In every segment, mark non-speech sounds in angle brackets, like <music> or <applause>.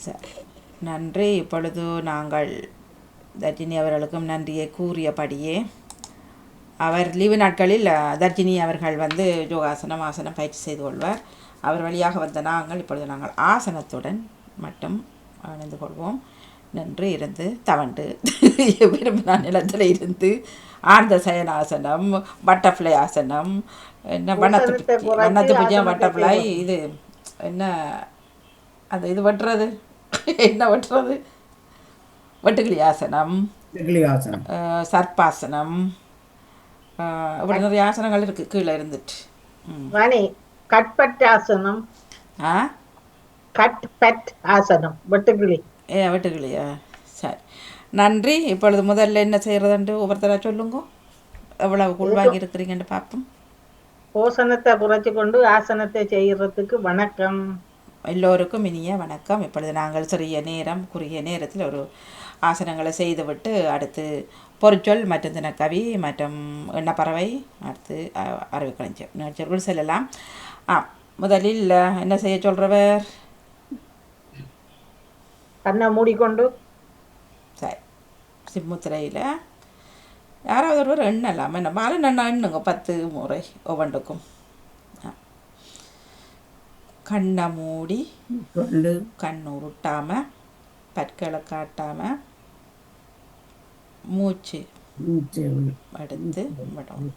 சரி. நன்றி. இப்பொழுது நாங்கள் தர்ஜினி அவர்களுக்கும் நன்றியை கூறியபடியே அவர் லீவு நாட்களில் தர்ஜினி அவர்கள் வந்து யோகாசனம் ஆசனம் பயிற்சி செய்து கொள்வார். அவர் வழியாக வந்த நாங்கள் இப்பொழுது நாங்கள் ஆசனத்துடன் மட்டும் அணிந்து கொள்வோம். நின்று இருந்து தவண்டு. <laughs> விரும்பின நிலத்தில் இருந்து ஆழ்ந்த சயனாசனம் பட்டர்ஃப்ளை ஆசனம் என்ன வண்ணத்து வண்ணத்து ஆசனத்தை பட்டர்ஃப்ளை இது என்ன அந்த இது வெட்டுறது? என்ன வெட்டுறது? வெட்டுக்கிளி ஆசனம் சர்ப்பாசனம். இப்படி நிறைய ஆசனங்கள் இருக்குது கீழே இருந்துட்டு. ம். வாணி கட்பட் ஆசனம். ஆ? கட் பட் ஆசனம் வெட்டுக்கிளி. ஏ வெட்டுக்கிளியா? சரி. நன்றி. இப்பொழுது முதல்ல என்ன செய்கிறதுன்ட்டு ஒவ்வொருத்தராக சொல்லுங்க. எவ்வளவு உள்வாங்கி இருக்கிறீங்கன்னு பார்ப்போம். போசனத்தை குறைச்சி கொண்டு ஆசனத்தை செய்யறதுக்கு வணக்கம். எல்லோருக்கும் இனிய வணக்கம். இப்பொழுது நாங்கள் சிறிய நேரம் குறுகிய நேரத்தில் ஒரு ஆசனங்களை செய்துவிட்டு அடுத்து பொருட்சொல் மற்றும் தினக்கவி மற்றும் எண்ணப்பறவை அடுத்து அ- அறிவுக்களஞ்சியம் நிகழ்ச்சிகள் செல்லலாம். ஆ முதலில் என்ன செய்ய சொல்கிறவர் கண்ணை மூடிக்கொண்டு. சரி. சிம்முத்திரையில். யாராவது ஒருவர் எண்ணலாம். என்ன பாலன் எண்ண எண்ணுங்க. பத்து முறை ஒவ்வொன்றுக்கும். கண்ணை மூடி கொண்டு கண் உருட்டாமல் பற்களை காட்டாமல் மூச்சு. எடுத்து விடும்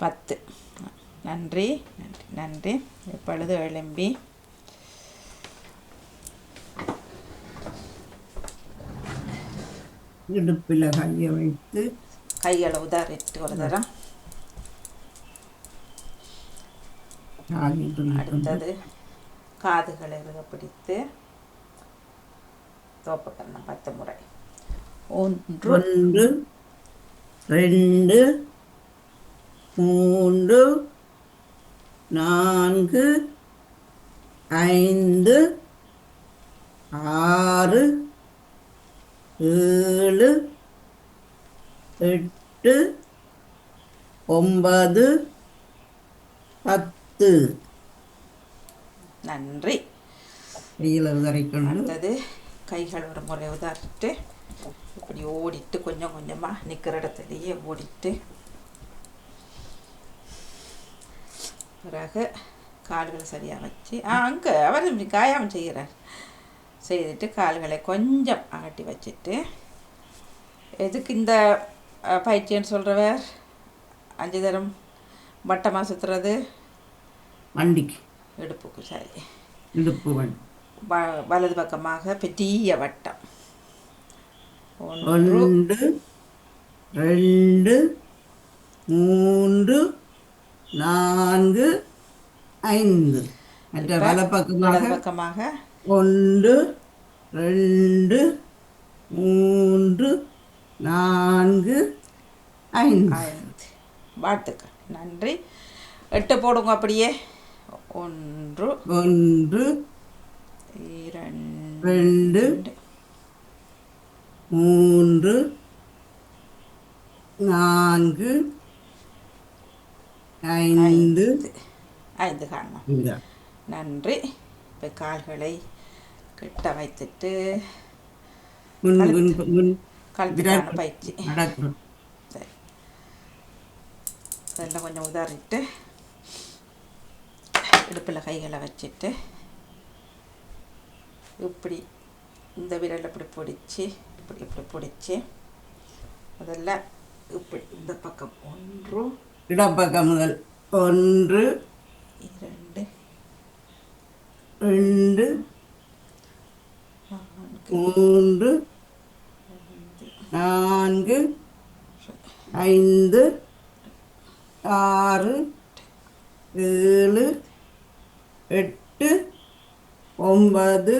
பத்து நன்றி நன்றி நன்றி. இப்பொழுது எழும்பி. இடுப்பில் கையை வைத்து. கைகளை உதாரிட்டு ஒரு தரம். அடுத்தது காதுகளை இறுக பிடித்து தோப்பக்கரணம் பத்து முறை. ஒன்று ஒன்று ரெண்டு மூன்று நான்கு ஐந்து ஆறு ஏழு எட்டு ஒன்பது பத்து. நன்றி. வெயில் கரைக்கொண்டு அடுத்தது கைகள் ஒரு முறை உதாரிட்டு இப்படி ஓடிட்டு கொஞ்சம் கொஞ்சமாக நிற்கிற இடத்துலையே ஓடிட்டு பிறகு கால்களை சரியாக வச்சு ஆ அங்கே அவர் காயாமல் செய்கிறார். செய்துட்டு கால்களை கொஞ்சம் அகட்டி வச்சுட்டு எதுக்கு இந்த பயிற்சின்னு சொல்கிறவர் அஞ்சு தரம் வட்டமாக சுற்றுறது வண்டிக்கு. இடுப்புக்கு சரி. இடுப்பு வ- வலது பக்கமாக பெரிய வட்டம். ஒன்று ரெண்டு மூன்று நான்கு ஐந்து. மற்ற வலப்பக்கமாக பக்கமாக ஒன்று ரெண்டு மூன்று நான்கு ஐந்து. வாழ்த்துக்கள். நன்றி. எட்டு போடுங்க அப்படியே. ஒன்று ஒன்று இரண்டு ரெண்டு. மூன்று நான்கு ஐந்து. ஐந்து இந்த. நன்றி. இப்போ கால்களை கிட்ட வைத்துட்டு கழுத்துக்கான பயிற்சி. சரி. இதெல்லாம் கொஞ்சம் உதாரிட்டு இடுப்பில் கைகளை வச்சுட்டு இப்படி இந்த விரலை இப்படி பிடிச்சி இப்படி இப்படி பிடிச்சி முதல்ல இப்படி இந்த பக்கம் ஒன்று இடப்பக்கம் முதல் ஒன்று இரண்டு ரெண்டு மூன்று நான்கு ஐந்து ஆறு ஏழு எட்டு ஒன்பது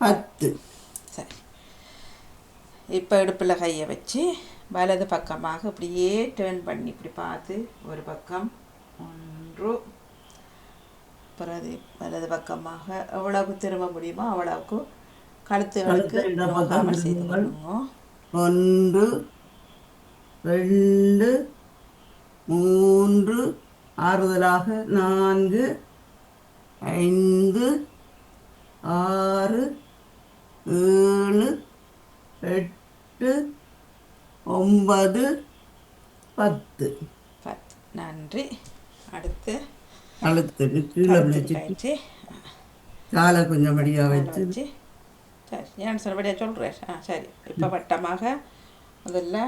பத்து. சரி. இப்போ இடுப்பில் கையை வச்சு வலது பக்கமாக இப்படியே டேர்ன் பண்ணி இப்படி பார்த்து ஒரு பக்கம் ஒன்று பிறகு வலது பக்கமாக எவ்வளவுக்கு திரும்ப முடியுமோ அவ்வளவுக்கு கழுத்துகளுக்கு செய்து. கொள்ளுங்க ஒன்று ரெண்டு மூன்று ஆறுதலாக நான்கு ஐந்து ஆறு ஏழு எட்டு ஒன்பது பத்து. பத்து. நன்றி. அடுத்து. கழுத்து கீழே வச்சுட்டு காலை கொஞ்சம் படியாக மேலே வச்சு. வச்சு. சரி. ஏன் சொன்னபடியாக சொல்கிறேன் ஆ சரி. இப்போ வட்டமாக முதல்ல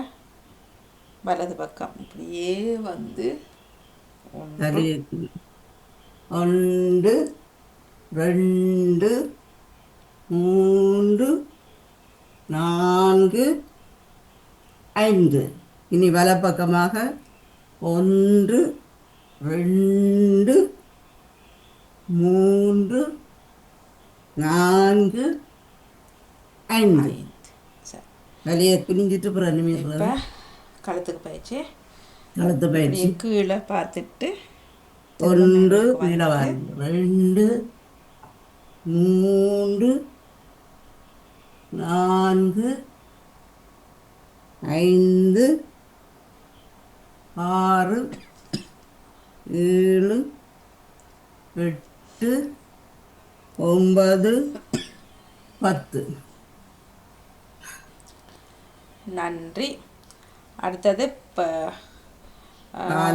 வலது பக்கம். இப்படியே வந்து ஒன்று ரெண்டு மூன்று நான்கு ஐந்து. இனி வலப்பக்கமாக ஒன்று ரெண்டு மூன்று நான்கு ஐந்து. வலியை குனிஞ்சிட்டு இப்போ நிமிடுறது கழுத்துக்கு பயிற்சி கழுத்து பயிற்சி கீழே பார்த்துட்டு ஒன்று நிலவாரி ரெண்டு மூன்று நான்கு ஐந்து ஆறு ஏழு எட்டு ஒன்பது பத்து. நன்றி. அடுத்தது இப்போ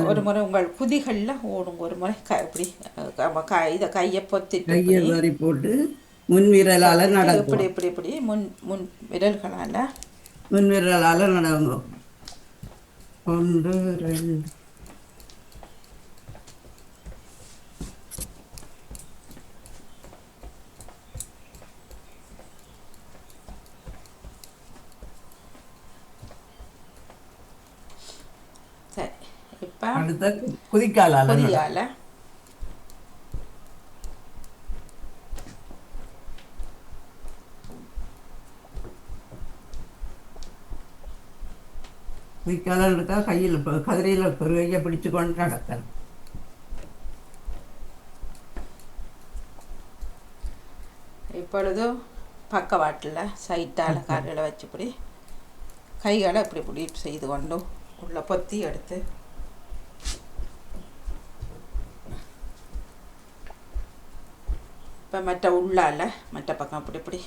ஒரு முறை உங்கள் குதிகளில் ஓடுங்க. ஒரு முறை க இப்படி க இதை கையை பொத்திட்டு கையை இப்படி, போட்டு முன் விரலால் இப்படி நடக்கும் இப்படி இப்படி முன் முன் விரல்களால் முன் விரலால் நடக்கும் ஒன்று ரெண்டு சரி இப்போ அடுத்த குதிக்காலால் நடக்கும். கையில் கதிரையில் பெருகையை பிடிச்சு கொண்டு நடக்கணும் இப்பொழுது பக்கவாட்டில் சைட்டால் கால்களை வச்சுப்படி கைகளை இப்படி இப்படி செய்து கொண்டு உள்ள பொத்தி எடுத்து இப்போ மற்ற உள்ளால மற்ற பக்கம் இப்படி இப்படி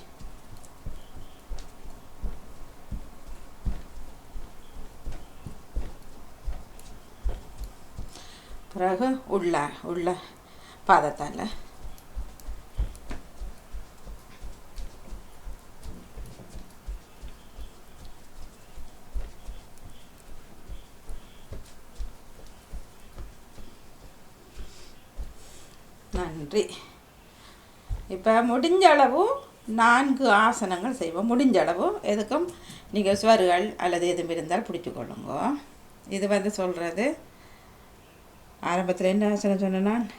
பிறகு உள்ள உள்ள பாதத்தால். நன்றி. இப்போ முடிஞ்ச அளவு நான்கு ஆசனங்கள் செய்வோம். முடிஞ்ச அளவு எதுக்கும் நீங்கள் சுவர்கள் அல்லது எதுவும் இருந்தால் பிடிச்சிக்கொள்ளுங்க இது வந்து சொல்கிறது ஆரம்பத்தில் என்ன ஆசனம்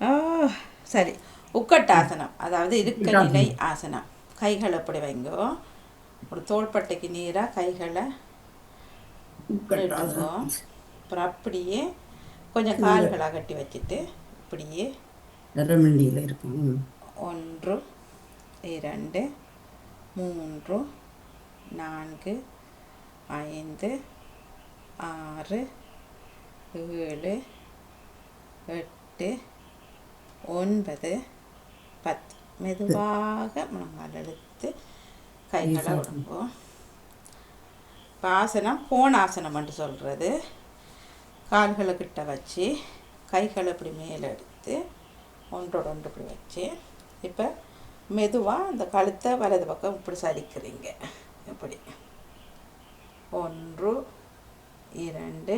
ஆ, சரி. உக்கட்டாசனம். அதாவது இருக்க நிலை ஆசனம். கைகளை எப்படி வைங்கோ. ஒரு தோள்பட்டைக்கு நீராக கைகளை அப்புறம் அப்படியே கொஞ்சம் கால்களை கட்டி வச்சுட்டு இப்படியே ரெமண்டியில் இருக்கும். ஒன்று இரண்டு மூன்று நான்கு ஐந்து ஆறு ஏழு எட்டு ஒன்பது பத்து மெதுவாக முழங்கால் எடுத்து கைகளை விடுங்கோ இப்போ ஆசனம் கோணாசனம் என்று சொல்கிறது கால்களை கிட்ட வச்சு கைகளை இப்படி மேலே எடுத்து ஒன்றோட ஒன்று இப்படி வச்சு இப்போ மெதுவாக அந்த கழுத்தை வலது பக்கம் இப்படி சரிக்கிறீங்க இப்படி ஒன்று இரண்டு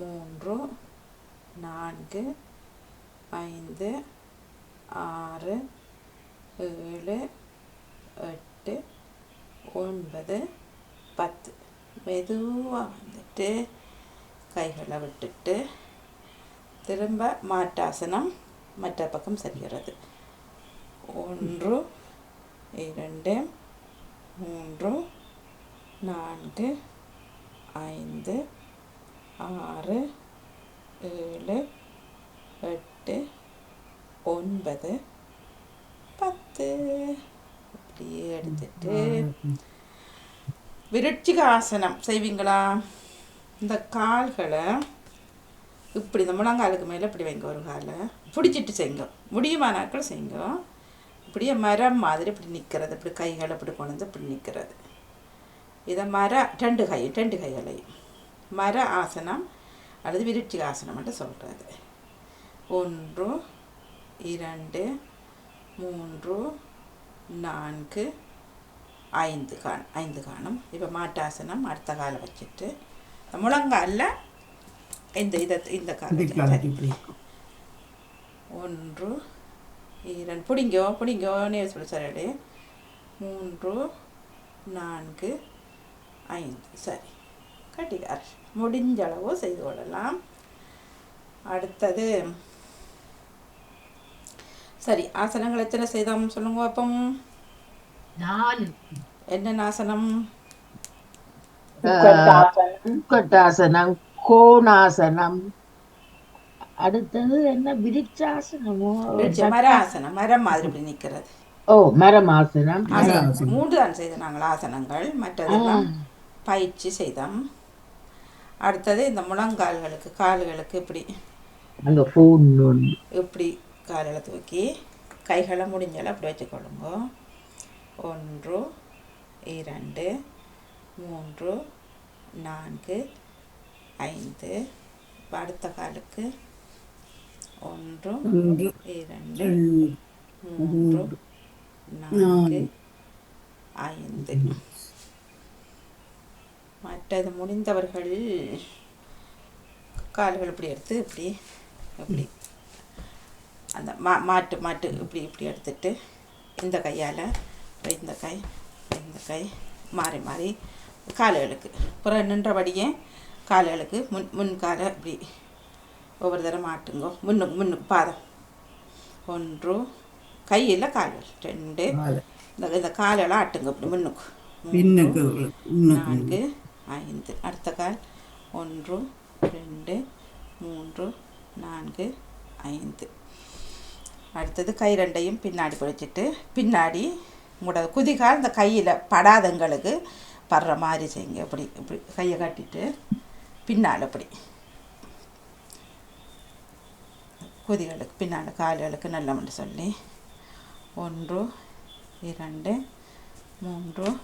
மூன்று நான்கு ஐந்து ஆறு ஏழு எட்டு ஒன்பது பத்து. மெதுவாக வந்துட்டு கைகளை விட்டுட்டு திரும்ப மாட்டாசனம் மற்ற பக்கம் செல்கிறது. ஒன்று இரண்டு மூன்று நான்கு ஐந்து ஆறு ஏழு எட்டு ஒன்பது பத்து. அப்படியே எடுத்துட்டு விருட்சிகாசனம் செய்வீங்களா? இந்த கால்களை இப்படி இந்த முழங்காலுக்கு மேலே இப்படி வைங்க ஒரு காலை பிடிச்சிட்டு செய்ங்க. முடியுமானாக்கள் செய்ங்க. இப்படியே மரம் மாதிரி இப்படி நிற்கிறது இப்படி கைகளை இப்படி கொண்டு வந்து இப்படி நிற்கிறது இதை மர ரெண்டு கை ரெண்டு கைகளையும் மர ஆசனம் அல்லது விருட்சி ஆசனம்னு சொல்கிறது ஒன்று இரண்டு மூன்று நான்கு ஐந்து காணும் ஐந்து காணும். இப்போ மாட்டாசனம் அடுத்த காலை வச்சுட்டு இந்த முழங்காலில் இந்த இதை இந்த இப்படி காலை காலி இப்படி. ஒன்று இரண்டு பிடிங்கோ பிடிங்கோ நேர் சொல்லி சரி மூன்று நான்கு ஐந்து. சரி. கட்டிக்கார். முடிஞ்ச அளவு செய்து கொள்ளலாம். அடுத்தது சரி ஆசனங்கள் எத்தனை செய்தோம் சொல்லுங்க அப்பம் நாலு. என்னென்ன ஆசனம்? உட்கட்டாசனம் கோணாசனம் அடுத்தது என்ன விரிச்சாசனமோ விருட்ச மர ஆசனம் மரம் மாதிரி இப்படி நிற்கிறது ஓ மரமாசனம் ஆசனம். மூன்று தான் செய்த நாங்கள் ஆசனங்கள். மற்றதெல்லாம் பயிற்சி செய்தோம். அடுத்தது இந்த முழங்கால்களுக்கு கால்களுக்கு இப்படி. அங்க இப்படி காலில் தூக்கி கைகளை முடிஞ்சாலும் அப்படி வச்சுக்கொள்ளுங்க ஒன்று இரண்டு மூன்று நான்கு ஐந்து. அடுத்த காலுக்கு. ஒன்று இரண்டு ரெண்டு மூன்று நான்கு. ஐந்து. மற்றது முடிந்தவர்கள் கால்கள் இப்படி எடுத்து இப்படி இப்படி. அந்த மா மாட்டு மாட்டு இப்படி இப்படி எடுத்துட்டு இந்த கையால் இந்த கை இந்த கை மாறி மாறி கால்களுக்கு. அப்புறம் நின்றபடியே கால்களுக்கு முன் முன் காலை இப்படி ஒவ்வொரு தடவை மாட்டுங்க. முன்னுக்கு முன்னுக்கு பாதம். ஒன்று கையில் கால்கள். ரெண்டு. இந்த இந்த காலெல்லாம் ஆட்டுங்க இப்படி முன்னுக்கு. நான்கு ஐந்து. அடுத்த கால். ஒன்று ரெண்டு மூன்று நான்கு ஐந்து. அடுத்தது கை ரெண்டையும் பின்னாடி பிடிச்சிட்டு பின்னாடி உங்களோட குதிகால் இந்த கையில் படாதங்களுக்கு படுற மாதிரி செய்யுங்க. இப்படி இப்படி கையை காட்டிட்டு பின்னால் அப்படி. குதிகளுக்கு பின்னால் கால்களுக்கு நல்ல மட்டும் சொல்லி. ஒன்று இரண்டு மூன்று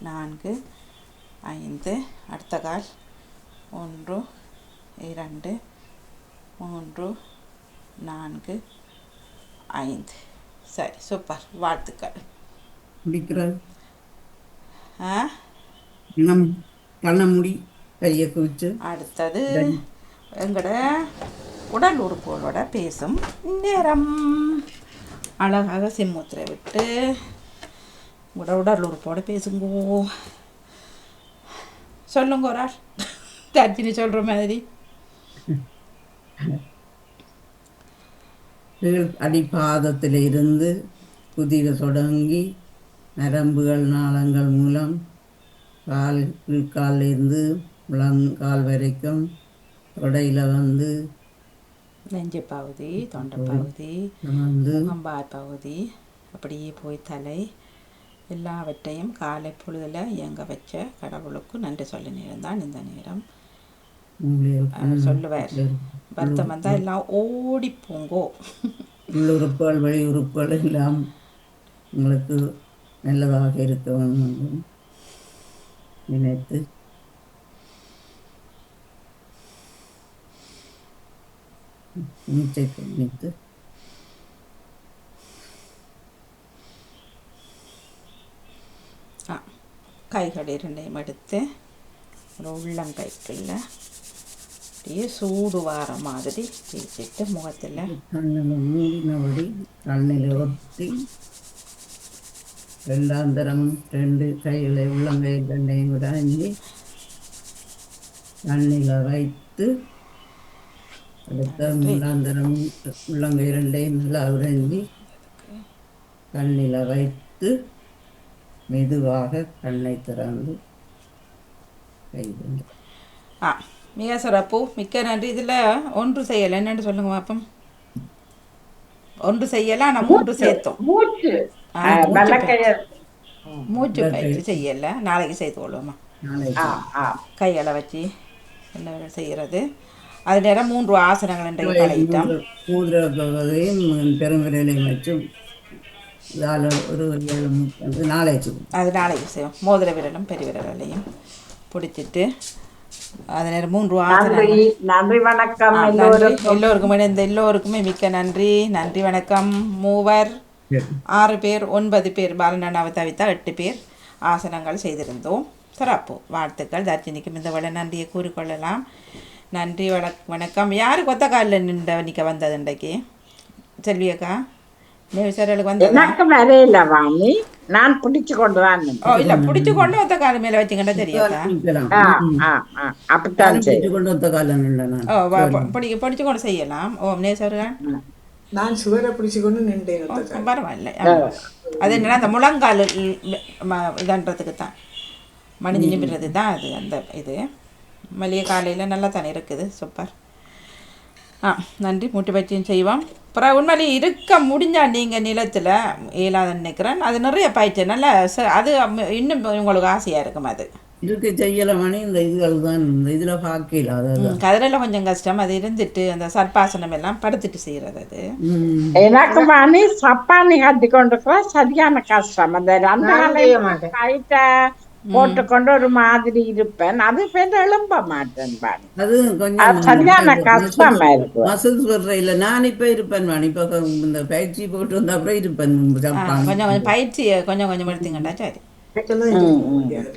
நான்கு ஐந்து அடுத்த கால். ஒன்று இரண்டு மூன்று நான்கு ஐந்து. சரி சூப்பர் வாழ்த்துக்கள். பிடிக்கிறது ஆ? நம் பண்ண முடி கையை குவிச்சு. அடுத்தது எங்களோட உடல் உறுப்புகளோட பேசும் நேரம். அழகாக சிம்முத்திரை விட்டு உங்களோட உடல் உறுப்போட பேசுங்கோ. சொல்லுங்க ஒரு ஆள். தர்ஜினி சொல்கிற மாதிரி. அடிப்பாதத்தில் இருந்து குதிரை தொடங்கி நரம்புகள் நாளங்கள் மூலம் கால் கீழ்காலில் இருந்து முழங்கால் வரைக்கும் தொடையில் வந்து நெஞ்சு பகுதி தொண்டை பகுதி வந்து பகுதி அப்படியே போய் தலை எல்லாவற்றையும் காலை பொழுதில் இயங்க வச்ச கடவுளுக்கு நன்றி சொல்லி நேரம் தான் இந்த நேரம். அவர் சொல்லுவார். வருத்தம் வந்தால் எல்லாம் ஓடி போங்கோ. உள்ளுறுப்புகள் வெளியுறுப்புகள் எல்லாம் உங்களுக்கு நல்லதாக இருக்க வேண்டும் நினைத்து. மூச்சை கவனித்து ஆ கைகள் இரண்டையும் எடுத்து ஒரு உள்ளங்கைக்குள்ள அப்படியே சூடு வார மாதிரி தேய்ச்சிட்டு முகத்தில் கண்ணில் மூடினபடி கண்ணில் ஒத்தி ரெண்டாந்தரம் ரெண்டு கையில் உள்ளங்கை ரெண்டையும் விடாஞ்சி கண்ணில் வைத்து அடுத்த மூலாந்தரம் உள்ளங்கை ரெண்டையும் நல்லா உறைஞ்சி கண்ணில் வைத்து மெதுவாக கண்ணை திறந்து கை கொண்டு. ஆ மிக சிறப்பு. மிக்க நன்றி. இதில் ஒன்று செய்யலை. என்னன்னு சொல்லுங்க பாப்போம் ஒன்று செய்யலை ஆனால் மூன்று சேர்த்தோம். மூச்சு. பயிற்சி. செய்யலை. நாளைக்கு செய்து கொள்வோமா? நாளை ஆ ஆ. கைகளை வச்சு என்ன செய்கிறது அது நேரம் மூன்று ஆசனங்கள் பெருமிரலையும் வச்சு இதால் ஒரு ஏழு முப்பது நாளை வச்சுக்கணும் அது நாளைக்கு செய்வோம் மோதிர விரலும் பெரிய விரலையும் பிடிச்சிட்டு அது நேரம் மூன்று நன்றி ஆசனங்கள் நன்றி வணக்கம் ஆ, நன்றி. எல்லோருக்கும். இணைந்த எல்லோருக்குமே மிக்க நன்றி. நன்றி வணக்கம். மூவர் ஆறு பேர் ஒன்பது பேர் பாலநாவை தவிர்த்தா எட்டு பேர் ஆசனங்கள் செய்திருந்தோம். சிறப்பு வாழ்த்துக்கள். தர்ஜினிக்கும் இந்த வேளை நன்றியை கூறிக்கொள்ளலாம். நன்றி வண வணக்கம். யார் கொத்த காலில் நின்ற நிற்க வந்தது இன்றைக்கு? செல்வி அக்கா? நேவிசர்களுக்கு வந்ததா எனக்கு வரையில நான் பிடிச்சு இல்லை பிடிச்சி கொண்டு ஒத்த கால் மேலே வச்சுக்கிட்டா தெரியாதா நிற்கலாம் ஆ ஆ ஆ அப்படித்தான் பிடிச்சு கொண்டு காலம் பிடிச்சு கொண்டு செய்யலாம் ஓ நேசர்கள் நான் சுவரை பிடிச்சுக்கொண்டு நின்றேன் ஓ, பரவாயில்ல. அது என்னன்னா அந்த முழங்கால் இதன்றதுக்கு தான் மனித நிமிடுறது தான் அது அந்த இது மளிகை காலையில் நல்லா தானே இருக்குது சூப்பர் ஆ நன்றி. மூட்டு பயிற்சியும் செய்வோம். அப்புறம் உண்மையிலே இருக்க முடிஞ்சா நீங்கள் நிலத்தில் இயலாதுன்னு நினைக்கிறேன். அது நிறைய பயிற்சி நல்லா ச- அது இன்னும் உங்களுக்கு ஆசையாக இருக்கும் அது. இதுக்கு செய்யலமணி இந்த இதுகள் தான் இந்த இதில் பார்க்கல அதாவது கதிரையில் கொஞ்சம் கஷ்டம். அது இருந்துட்டு அந்த சர்ப்பாசனம் எல்லாம் படுத்துட்டு செய்கிறது அது. எனக்கு சப்பானி கட்டி கொண்டிருக்கிற சரியான கஷ்டம். அந்த ரெண்டு நான் போட்டுக்கொண்டு ஒரு மாதிரி இருப்பேன். அது பேர் எழும்ப மாட்டேன் அது கொஞ்சம் சரியான கஷ்டமா இருக்கு மசில்ஸ் வர்ற இல்லை நான் இப்போ இருப்பேன் வாணி இப்போ இந்த பயிற்சி போட்டு வந்த அப்புறம் இருப்பேன். கொஞ்சம் கொஞ்சம் பயிற்சியை கொஞ்சம் கொஞ்சம் எடுத்தீங்கண்டா சரி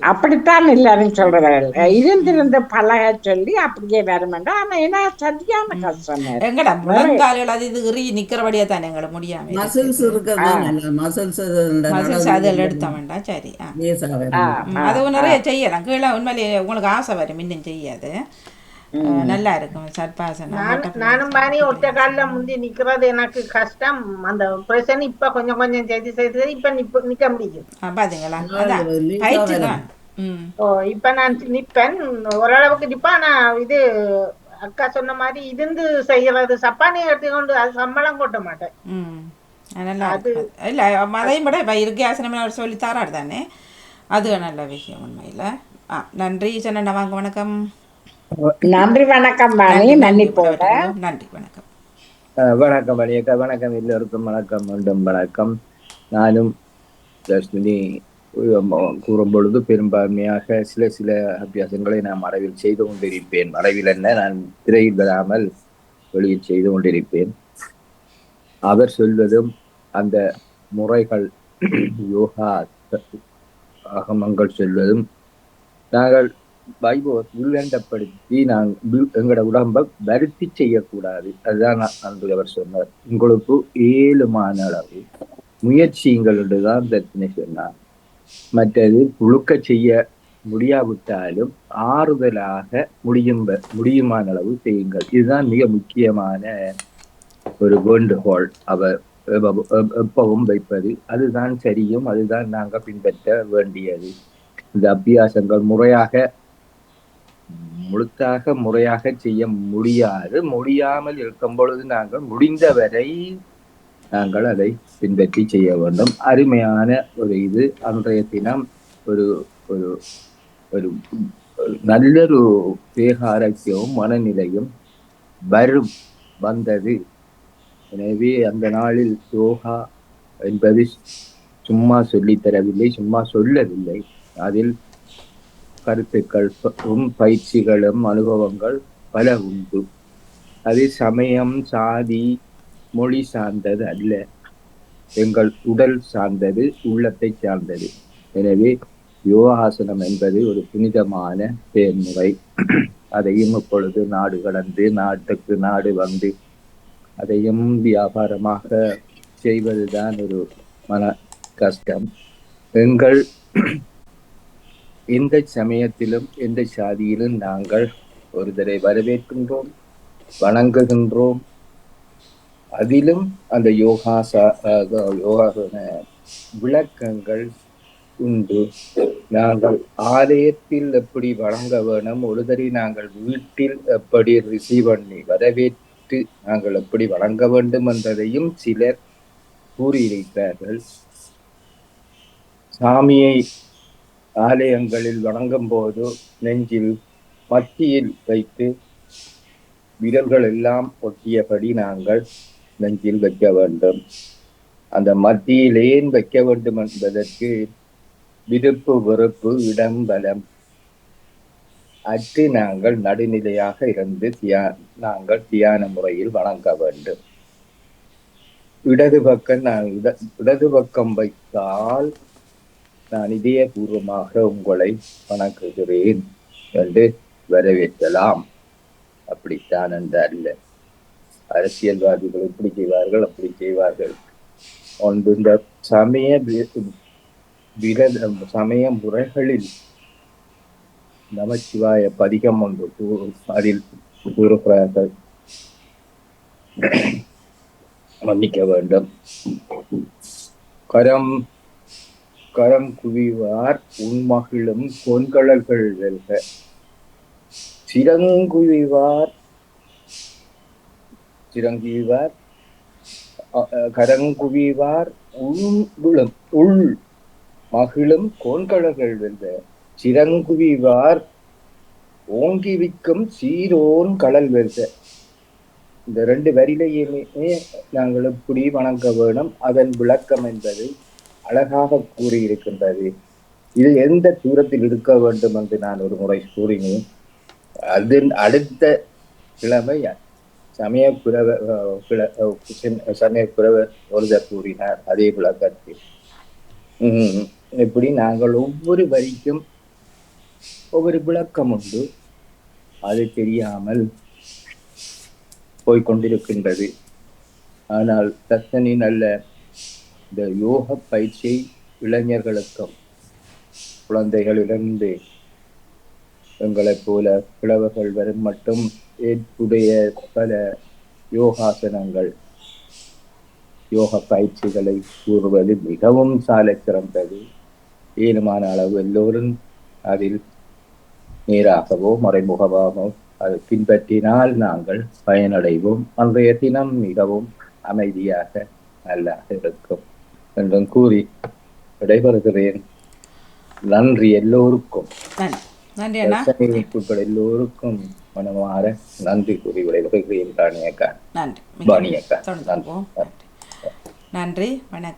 அப்படித்தான் எல்லாரும் சொல்றார்கள் இருந்திருந்து பழக சொல்லி அப்படியே வருமெண்டா ஆனா என்ன சரியான கஷ்டமா எங்கடா முழங்கால்கள் அது இது இறுகி நிக்கிறபடியா தானே எங்களை முடியாம மசில்ஸ் இருக்கிறது நல்ல மசில்ஸ் மசில்ஸ் அதில் எடுத்த வேண்டாம் சரி அது நிறைய செய்யலாம். கீழே உண்மையிலேயே உங்களுக்கு ஆசை வரும் இன்னும் செய்யாது. நல்லா இருக்கும் சர்பாசனம் நான் நானும் பாணி ஒற்றை கால்ல முந்தி நிக்கிறது எனக்கு கஷ்டம். அந்த பிரச்சனை இப்ப கொஞ்சம் கொஞ்சம் செய்து செய்து இப்ப நிப்ப நிக்க முடியுது. ஆ, பாத்தீங்களா? அதான் ஓ இப்ப நான் நிப்பேன். ஓரளவுக்கு நிப்பேன். ஆனா இது அக்கா சொன்ன மாதிரி இருந்து செய்யறது சப்பானி எடுத்துக்கொண்டு அது சம்பளம் கொட்ட மாட்டேன். நல்லா இல்லை அதையும் விட இப்போ இருக்கை ஆசனம் அவர் சொல்லி தராரு தானே? அது நல்ல விஷயம் உண்மையில். ஆ நன்றி. சொன்ன வாங்க வணக்கம். நன்றி வணக்கம் வாணி. மன்னிப்போட. நன்றி வணக்கம். வணக்கம் வணிகா. வணக்கம். எல்லோருக்கும் வணக்கம். மீண்டும் வணக்கம். நானும் தர்ஷினி கூறும் பொழுது பெரும்பான்மையாக சில சில அபியாசங்களை நான் மறைவில் செய்து கொண்டிருப்பேன். மறைவில் என்ன? நான் திரையில் வராமல் வெளியில் செய்து கொண்டிருப்பேன். அவர் சொல்வதும் அந்த முறைகள் யோகா அகமங்கள் சொல்வதும் நாங்கள் பைபோ உள்வேண்டப்படுத்தி நாங்கள் எங்களோட உடம்பை வருத்தி செய்யக்கூடாது. அதுதான் அன்று அவர் சொன்னார். உங்களுக்கு ஏழுமான அளவு. முயற்சிங்கள் தான் தர்த்தினை சொன்னார். மற்றது புழுக்க செய்ய முடியாவிட்டாலும் ஆறுதலாக முடியும் முடியுமான அளவு செய்யுங்கள். இதுதான் மிக முக்கியமான ஒரு வேண்டுகோள் அவர் எப்பவும் வைப்பது. அதுதான் சரியும் அதுதான் நாங்கள் பின்பற்ற வேண்டியது. இந்த அபியாசங்கள் முறையாக முழுத்தாக முறையாக செய்ய முடியாது. முடியாமல் இருக்கும் பொழுது நாங்கள் முடிந்தவரை நாங்கள் அதை பின்பற்றி செய்ய வேண்டும். அருமையான ஒரு இது. அன்றைய தினம் ஒரு ஒரு ஒரு ஒரு நல்லொரு தேக ஆரோக்கியமும் மனநிலையும் வரும் வந்தது. எனவே அந்த நாளில் யோகா என்பது சும்மா சொல்லித்தரவில்லை சும்மா சொல்லவில்லை. அதில் கருத்துக்களும் பயிற்சிகளும் அனுபவங்கள் பல உண்டு. அது சமயம் சாதி மொழி சார்ந்தது அல்ல. எங்கள் உடல் சார்ந்தது உள்ளத்தை சார்ந்தது. எனவே யோகாசனம் என்பது ஒரு புனிதமான செயல்முறை அதையும் இப்பொழுது நாடு கடந்து நாட்டுக்கு நாடு வந்து அதையும் வியாபாரமாக செய்வதுதான் ஒரு மன கஷ்டம். எங்கள் எந்த சமயத்திலும் எந்த சாதியிலும் நாங்கள் ஒருதரை வரவேற்கின்றோம் வணங்குகின்றோம். அதிலும் அந்த யோகாசா யோகா விளக்கங்கள் உண்டு. நாங்கள் ஆலயத்தில் எப்படி வழங்க வேணும் ஒருதரை நாங்கள் வீட்டில் எப்படி ரிசீவ் பண்ணி வரவேற்று நாங்கள் எப்படி வழங்க வேண்டும் என்பதையும் சிலர் கூறியிருக்கிறார்கள். சாமியை ஆலயங்களில் வணங்கும் போது நெஞ்சில் மத்தியில் வைத்து விரல்கள் எல்லாம் ஒட்டியபடி நாங்கள் நெஞ்சில் வைக்க வேண்டும். அந்த மத்தியில் ஏன் வைக்க வேண்டும் என்பதற்கு விருப்பு வெறுப்பு இடம் பலம். அற்று நாங்கள் நடுநிலையாக இருந்து தியா நாங்கள் தியான முறையில் வணங்க வேண்டும். இடது பக்கம் நான் இட இடது பக்கம் வைத்தால் நான் இதயபூர்வமாக உங்களை வணங்குகிறேன் என்று வரவேற்கலாம். அப்படித்தான் அந்த அல்ல. அரசியல்வாதிகள் இப்படி செய்வார்கள் அப்படி செய்வார்கள். ஒன்று இந்த சமய விரத சமய முறைகளில் நமச்சிவாய பதிகம் ஒன்று அதில் கூறுகிறார்கள். மன்னிக்க வேண்டும். கரம் கரம் குவிவார் உன்மகிழும் பொன்கழல்கள் வெல்க. சிறங்குவிவார் சிறங்குவிவார் கரங்குவிவார் உள்விழும் உள் மகிழும் கோன்கழல்கள் வெல்க. சிறங்குவிவார் ஓங்கிவிக்கும் சீரோன் கடல் வெல்க. இந்த ரெண்டு வரியிலையுமே நாங்கள் எப்படி வணங்க வேணும் அதன் விளக்கம் என்பதை அழகாக கூறியிருக்கின்றது. இது எந்த தூரத்தில் இருக்க வேண்டும் என்று நான் ஒரு முறை கூறினேன். அதன் அடுத்த கிழமை சமய புரவ சமய புரவர் ஒருதர் கூறினார் அதே விளக்கத்தில். இப்படி நாங்கள் ஒவ்வொரு வரிக்கும் ஒவ்வொரு விளக்கம் உண்டு. அது தெரியாமல் போய்கொண்டிருக்கின்றது ஆனால் தத்தனின் நல்ல இந்த யோக பயிற்சி இளைஞர்களுக்கும் குழந்தைகளிலிருந்து எங்களைப் போல கிழவர்கள் வரும் மட்டும் ஏற்புடைய பல யோகாசனங்கள் யோக பயிற்சிகளை கூறுவது மிகவும் சாலை சிறந்தது. ஏனுமான அளவு எல்லோரும் அதில் நேராகவோ மறைமுகமாகவோ அதை பின்பற்றினால் நாங்கள் பயனடைவோம். அன்றைய தினம் மிகவும் அமைதியாக நல்லாக இருக்கும். என்றும் கூறி விடைபெறுகிறேன். நன்றி எல்லோருக்கும். ரசனைக்குட்பட எல்லோருக்கும் மனமாற நன்றி கூறி விடைபெறுகிறேன் ராணியக்கா நன்றி. நன்றி. வணக்கம்.